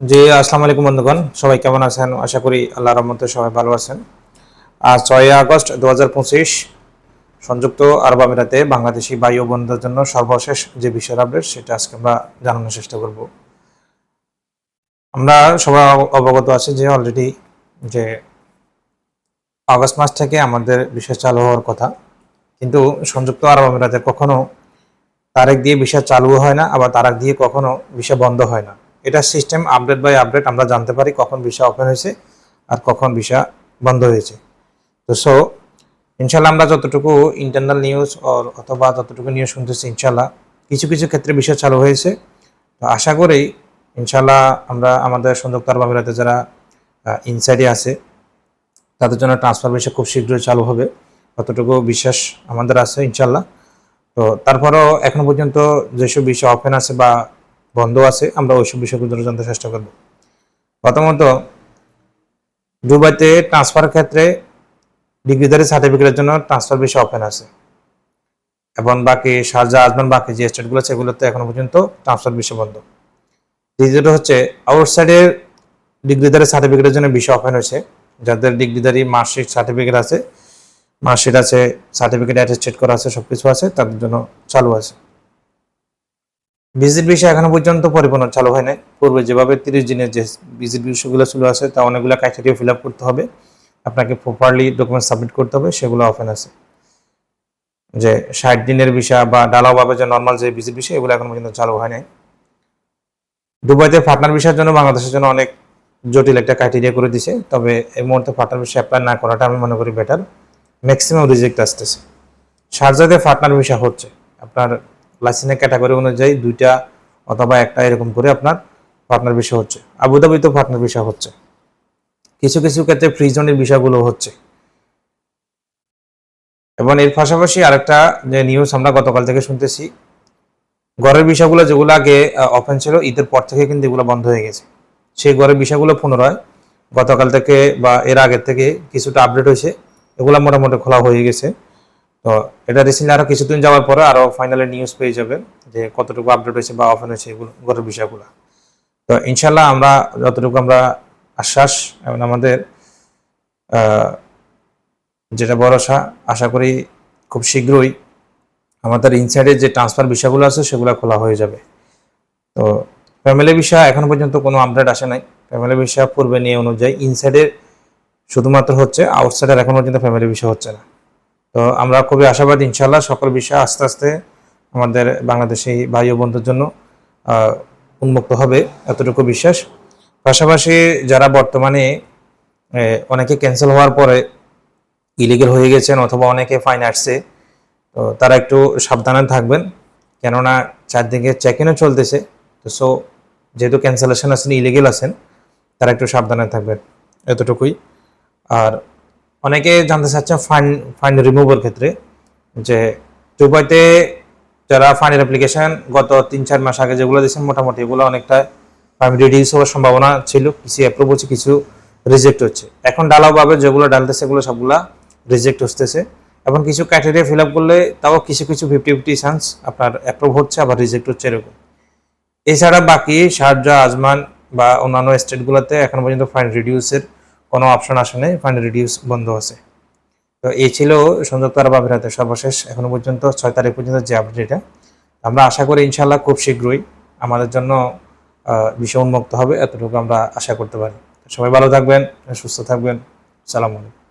জি, আসসালামু আলাইকুম বন্ধুগণ। সবাই কেমন আছেন? আশা করি আল্লাহ রহমতে সবাই ভালো আছেন। আজ ছয় আগস্ট দু হাজার পঁচিশ, সংযুক্ত আরব আমিরাতে বাংলাদেশি বায়ু বন্ধুদের জন্য সর্বশেষ যে বিষয়ের আপডেট সেটা আজকে আমরা জানানোর চেষ্টা করব। আমরা সবাই অব- অবগত আছি যে অলরেডি যে আগস্ট মাস থেকে আমাদের বিষয় চালু হওয়ার কথা। কিন্তু সংযুক্ত আরব আমিরাতে কখনো তারেক দিয়ে বিষয় চালু হয় না, আবার তারাক দিয়ে কখনো বিষয় বন্ধ হয় না। এটা সিস্টেম আপডেট বাই আপডেট আমরা জানতে পারি কখন বিষয় ওপেন হয়েছে আর কখন বিষয় বন্ধ হয়েছে। তো সো ইনশাল্লাহ আমরা যতটুকু ইন্টারনাল নিউজ অথবা যতটুকু নিউজ শুনতেছি ইনশাল্লাহ কিছু কিছু ক্ষেত্রে বিষয় চালু হয়েছে। তো আশা করি ইনশাল্লাহ আমরা আমাদের সংযুক্ত আরব আমিরাতে যারা ইনসাইডে আছে, তাদের জন্য ট্রান্সফার বিষয় খুব শীঘ্রই চালু হবে। ততটুকু বিশ্বাস আমাদের আছে ইনশাল্লাহ তো তারপরেও এখনও পর্যন্ত যেসব বিষয় ওপেন আছে বা বন্ধ আছে, আমরা ওইসব বিষয়গুলো জানতে চেষ্টা করব। প্রথমত, দুবাইতে ট্রান্সফার ক্ষেত্রে ডিগ্রিধারী সার্টিফিকেটের জন্য ট্রান্সফার বিষয় ওপেন আছে। এবং বাকি শারজা আজমান বাকি যে স্টেটগুলো আছে, এগুলোতে এখনও পর্যন্ত ট্রান্সফার বিষয় বন্ধ। দ্বিতীয়ত হচ্ছে আউটসাইডের ডিগ্রিধারী সার্টিফিকেটের জন্য বিষয় ওপেন হয়েছে। যাদের ডিগ্রিধারী মার্কশিট সার্টিফিকেট আছে, মার্কশিট আছে সার্টিফিকেট অ্যাটেস্টেড করা আছে সব কিছু আছে, তাদের জন্য চালু আছে। ভিজিট বিষয় এখনও পর্যন্ত পরিপূর্ণ চালু হয় নাই। পূর্বে যেভাবে তিরিশ দিনের যে ভিজিট বিষয়গুলো ছিল আছে, তা অনেকগুলো ক্রাইটেরিয়া ফিল আপ করতে হবে। আপনাকে প্রপারলি ডকুমেন্ট সাবমিট করতে হবে, সেগুলো ওপেন আছে। যে ষাট দিনের বিষয় বা ডালাওভাবে যে নর্মাল যে ভিজিট বিষয়, এগুলো এখনও পর্যন্ত চালু হয় নাই। দুবাইতে পার্টনার বিষয়ের জন্য বাংলাদেশের জন্য অনেক জটিল একটা ক্রাইটেরিয়া করে দিছে, তবে এই মুহূর্তে পার্টনার বিষয় অ্যাপ্লাই না করাটা আমি মনে করি বেটার ম্যাক্সিমাম রিজেক্ট আসতেছে। শারজাতে পার্টনার ভিসা হচ্ছে। আপনার লাইসেন্সের ক্যাটাগরি অনুযায়ী দুইটা অথবা একটা এরকম করে আপনার পার্টনার বিষয় হচ্ছে। আবুধাবিতেও পার্টনার বিষয় হচ্ছে। কিছু কিছু ক্ষেত্রে ফ্রি জোনের বিষয়গুলো হচ্ছে। এবং এর পাশাপাশি আরেকটা যে নিউজ আমরা গতকাল থেকে শুনতেছি, ঘরের বিষয়গুলো যেগুলো আগে ওপেন ছিল, ঈদের পর থেকে কিন্তু এগুলো বন্ধ হয়ে গেছে। সেই ঘরের বিষয়গুলো পুনরায় গতকাল থেকে বা এর আগের থেকে কিছুটা আপডেট হয়েছে। এগুলো মোটামুটি খোলা হয়ে গেছে। তো এটা রিসেন্টলি আরও কিছুদিন যাওয়ার পরে আরও ফাইনালি নিউজ পেয়ে যাবেন যে কতটুকু আপডেট হয়েছে বা ওপেন হয়েছে এগুলো বিষয়গুলো। তো ইনশাল্লাহ আমরা যতটুকু আমরা আশ্বাস এবং আমাদের যেটা ভরসা, আশা করি খুব শীঘ্রই আমাদের ইনসাইডে যে ট্রান্সফার বিষয়গুলো আছে সেগুলো খোলা হয়ে যাবে। তো ফ্যামিলি বিষয় এখনও পর্যন্ত কোনো আপডেট আসে নাই। ফ্যামিলি বিষয় পূর্বে নিয়ে অনুযায়ী ইনসাইডের শুধুমাত্র হচ্ছে আউটসাইডের এখনও পর্যন্ত ফ্যামিলি বিষয় হচ্ছে না। তো আমরা খুবই আশাবাদী ইনশাল্লাহ সকল বিষয় আস্তে আস্তে আমাদের বাংলাদেশি ভাই ও বন্ধুর জন্য উন্মুক্ত হবে এতটুকু বিশ্বাস। পাশাপাশি যারা বর্তমানে অনেকে ক্যান্সেল হওয়ার পরে ইলিগেল হয়ে গেছেন অথবা অনেকে ফাইন আসছে, তো তারা একটু সাবধানে থাকবেন। কেননা চারদিকে চেক ইনও চলতেছে, তো সো যেহেতু ক্যান্সেলেশন আছেন ইলিগেল আছেন, তারা একটু সাবধানে থাকবেন, এতটুকুই। আর অনেকে জানতে চাচ্ছেন ফাইন ফাইন রিমুভের ক্ষেত্রে, যে দুবাইতে যারা ফাইনের অ্যাপ্লিকেশন গত তিন, চার মাস আগে যেগুলো দিয়েছেন, মোটামুটি এগুলো অনেকটা রিডিউস হওয়ার সম্ভাবনা ছিল কিছু অ্যাপ্রুভ হচ্ছে, কিছু রিজেক্ট হচ্ছে। এখন ডালাওভাবে যেগুলো ডালতেছে, এগুলো সবগুলা রিজেক্ট হতেছে এবং কিছু ক্রাইটেরিয়া ফিল আপ করলে তাও কিছু কিছু ফিফটি ফিফটি চান্স আপনার অ্যাপ্রুভ হচ্ছে, আবার রিজেক্ট হচ্ছে এরকম। এছাড়া বাকি শারজা আজমান বা অন্যান্য স্টেটগুলোতে এখন পর্যন্ত ফাইন রিডিউসের কোনো অপশন আসে নাই ফান্ড রিডিউস বন্ধ আছে। তো এই ছিল সংযুক্ত আরব আমিরাতের সর্বশেষ, এখনও পর্যন্ত ছয় তারিখ পর্যন্ত যে আপডেটটা আমরা আশা করি ইনশাল্লাহ খুব শীঘ্রই আমাদের জন্য বিষয় উন্মুক্ত হবে, এতটুকু আমরা আশা করতে পারি। সবাই ভালো থাকবেন, সুস্থ থাকবেন। সালাম আলাইকুম।